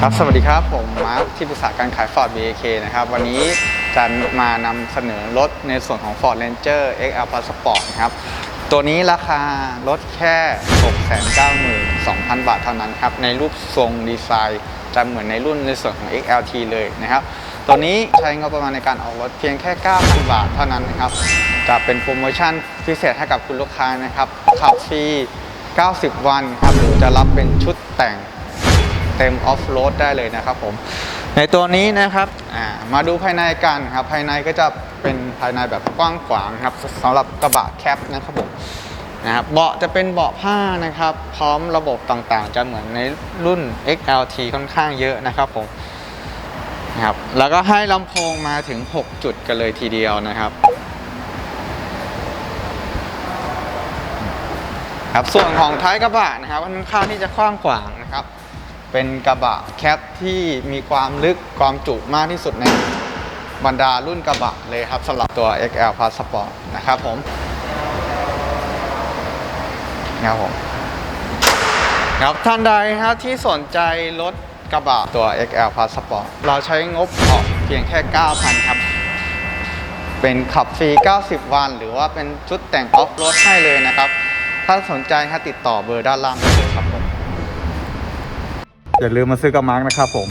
ครับสวัสดีครับ ผมมาร์คที่ปรึกษาการขาย Ford BAK นะครับ วันนี้จะมานำเสนอรถในส่วนของ Ford Ranger XL Plus Sport นะครับ ตัวนี้ราคารถแค่ 692,000 บาทเท่านั้นครับ ในรูปทรงดีไซน์จะเหมือนในรุ่นในส่วนของ XLT เลยนะครับ ตัวนี้ใช้งบประมาณในการออกรถเพียงแค่ 9,000 บาทเท่านั้นนะครับ จะเป็นโปรโมชั่นพิเศษให้กับคุณลูกค้านะครับขับฟรี90 วันครับหรือจะรับเป็นชุดแต่ง เต็มออฟโรดได้เลยนะครับผมในตัวนี้นะครับอ่ามาดูภายในกันครับภายในก็จะเป็นภายในแบบกว้างขวางครับสำหรับกระบะแคปนะครับผมนะครับเบาะจะเป็นเบาะผ้านะครับ พร้อมระบบต่างๆ จะเหมือนในรุ่น XLT ค่อนข้างเยอะนะครับผมนะครับแล้วก็ให้ลำโพงมาถึง 6 จุดกันเลยทีเดียวนะครับครับส่วนของท้ายกระบะนะครับค่อนข้างที่จะกว้างขวางนะครับ เป็นกระบะแคปที่มีความลึกความจุมากที่สุดในบรรดารุ่นกระบะเลยครับสำหรับตัว XL Plus Sport นะครับผมนะครับผมครับท่านใดครับที่สนใจรถกระบะตัว XL Plus Sport เราใช้งบออกเพียงแค่ 9,000 ครับ เป็นขับฟรี 90 วัน หรือว่าเป็นชุดแต่งออฟโรดให้เลยนะครับ ถ้าสนใจครับติดต่อเบอร์ด้านล่างได้เลยครับผม อย่าลืมมาซื้อกับมาร์กนะครับผม